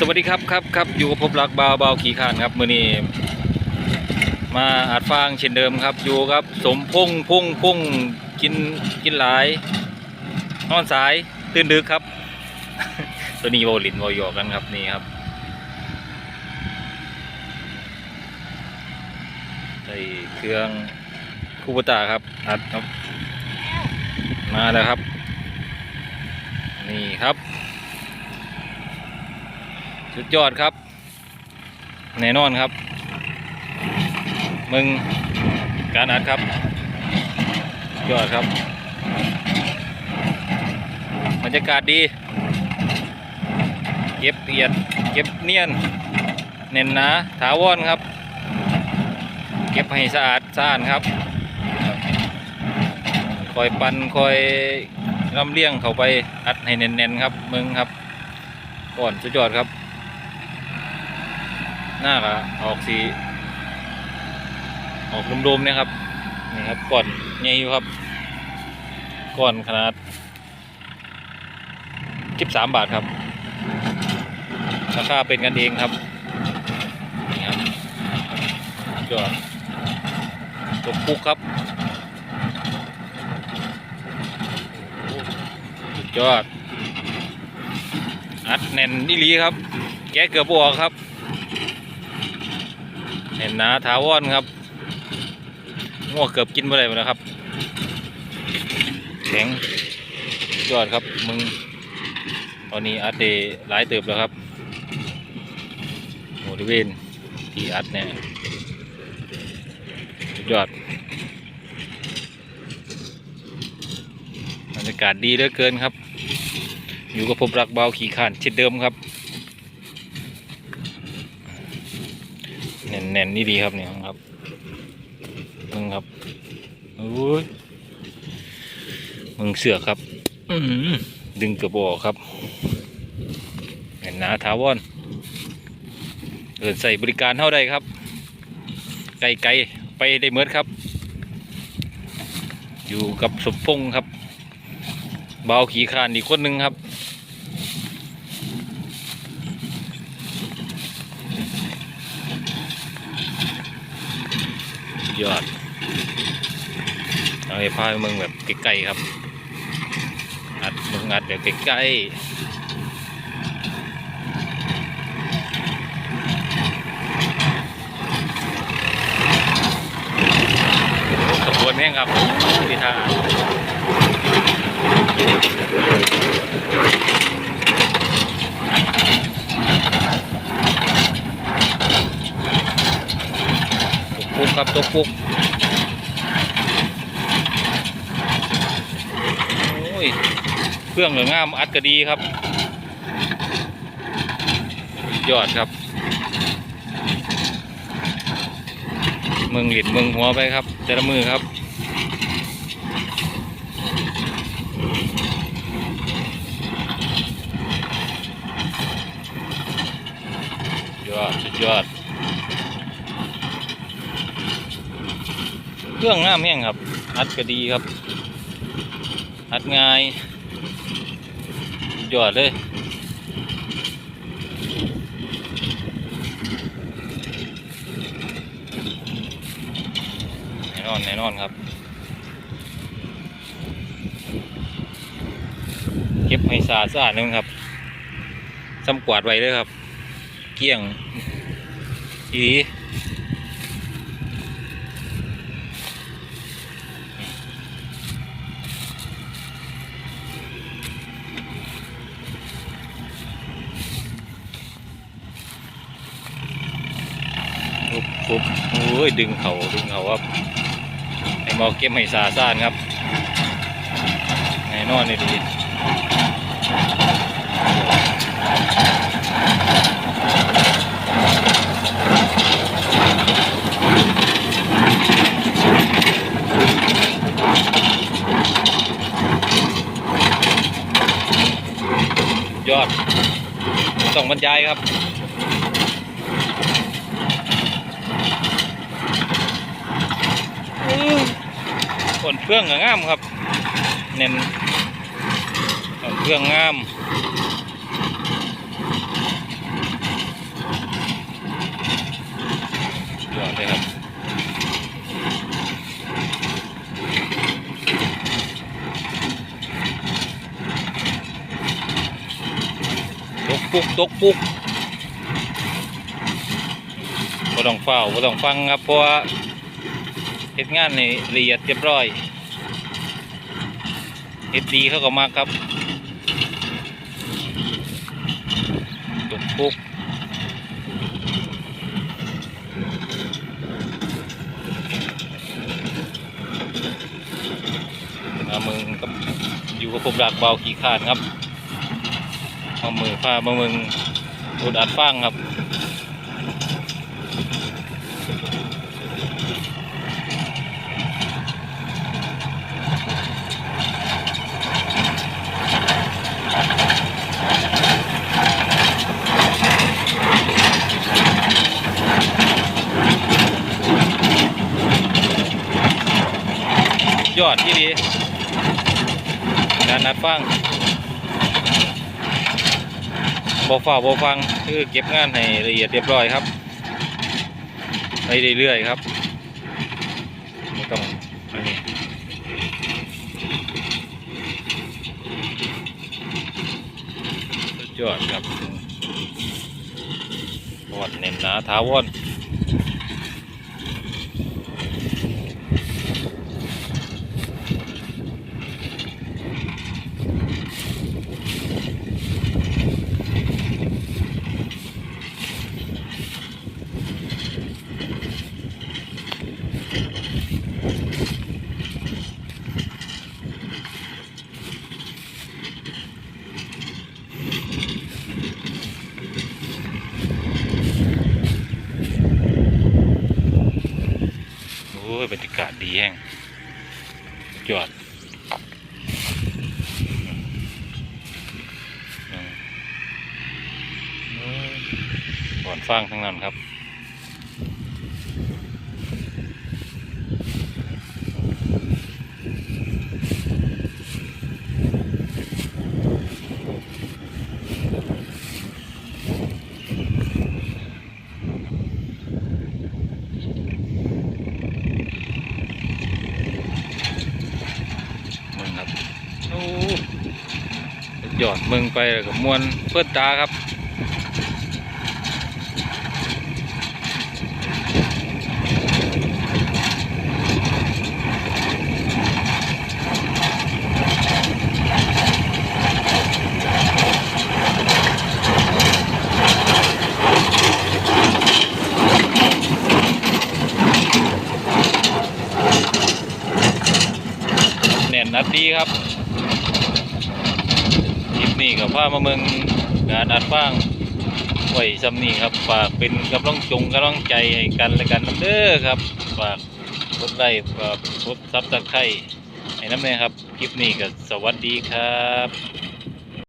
สวัสดีครับครับครับอยู่กับผมรักบาวบาวขี่ขานครับมือนี้มาอัดฟางเช่นเดิมครับ อยู่กับสมพงษ์พงษ์พงกินกินหลายนอนสายตื่นดึกครับ ตัวนี้โวลินโวหยอกกันครับนี่ครับใส่เครื่องคูปตาครับอัดครับมาแล้วครับ นี่ครับ สุดยอดครับ แน่นอนครับ มึงการอัดครับ ยอดครับบรรยากาศดี เก็บเอียด เก็บเนียน เน้นหนาถาวรครับ เก็บให้สะอาดสะอาดครับ คอยปันคอยลำเลี้ยงเขาไปอัดให้แน่นๆครับ มึงครับก่อนสุดยอดครับ หน้าก็ออกสีออกรวมๆเนี่ยครับนี่ครับก่อนใหญ่อยู่ครับก่อนขนาดคิบสามบาทครับราคาเป็นกันเองครับนี่ครับสุดยอดตัวปุกครับสุดยอดอัดแน่นนี่ลีครับ แกเกือบบออกครับ เห็นนาถาวรครับง่วงเกือบกินไปเลยนะครับ แข็งยอดครับมึงตอนนี้อัดเดหลายเติบแล้วครับบริเวณที่อัดเนี่ยยอดบรรยากาศดีเหลือเกินครับ อยู่กับผมรักเบาขี่ขานเช่นเดิมครับ แน่นนี่ดีครับเนี่ยครับมึงครับโอ้ยมึงเสือครับดึงเกือบออกครับแน่นหนาถาวรเดินใส่บริการเท่าใดครับ ไกลไกลๆไปได้เมิดครับ อยู่กับสมพงษ์ครับ เบาขี่คานอีกคนหนึ่งครับ ยอดเอาไปพาไปเมืองแบบใกล้ๆครับ อัดมึงอัดแบบใกล้ๆขบวนแห้งครับที่ท่าต ครับตกปุ๊กโอ้ยเครื่องเหลืองามอัดก็ดีครับ ยอดครับมึงหลิดมึงหัวไปครับ แต่ละมือครับยอดสุดยอด เครื่องงามแห้งครับ อัดก็ดีครับ อัดง่ายยอดเลยแน่นอนแน่นอนครับ เก็บให้สะอาดสะอาดนึงครับซ้ำกวาดไว้เลยครับ เกี้ยงอี ปุ๊บโอ้ยดึงเขาดึงเขาครับให้มอเก็บให้สาซ่านครับแน่นอนเลยดียอด ต้องบรรยายครับ ผลนเฟื่องงามครับ เน้นต้นเฟื่องงามยอดเลยครับตกปุกตกปุกก็ต้องเฝ้าก็ต้องฟังครับเพราะว่า เฮ็ดงานในละเอียดเรียบร้อยเฮ็ดดีเขาก็มากครับตุกปุกมามึงกับอยู่กับผมดักเบาขี่ขาดครับมามือผ้ามามึงอุดอัดฟังครับ ยอดที่ดีการนัดฟังบอฝ่าบอฟังคือเก็บงานให้ละเอียดเรียบร้อยครับไปเรื่อยๆครับไม่ต้องอันนี้ยอดครับวอดเน้นหนาท้าวอน บรรยากาศดีแห้งยอดก่อนฟังทั้งนั้นครับ มึงครับ โอ้สุด ยอดมึงไปแล้วกับมวนเปิดตาครับแน่นนัดดีครับ นี้กับพามาเมืองงานอัดฟางไว้ซำนี้ครับฝากเป็นกำลังจงกำลังใจให้กันและกันเด้อครับฝากกดไลค์ฝากกดซับสไครต์ให้น้ำเนยครับ คลิปนี้ก็สวัสดีครับ